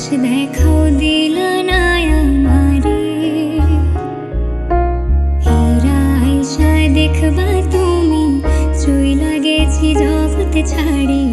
আজ দেখাও দিল না আমারে হীরা আয়সা দেখবা তুমি চুই লাগেছি জগতে ছাড়ি।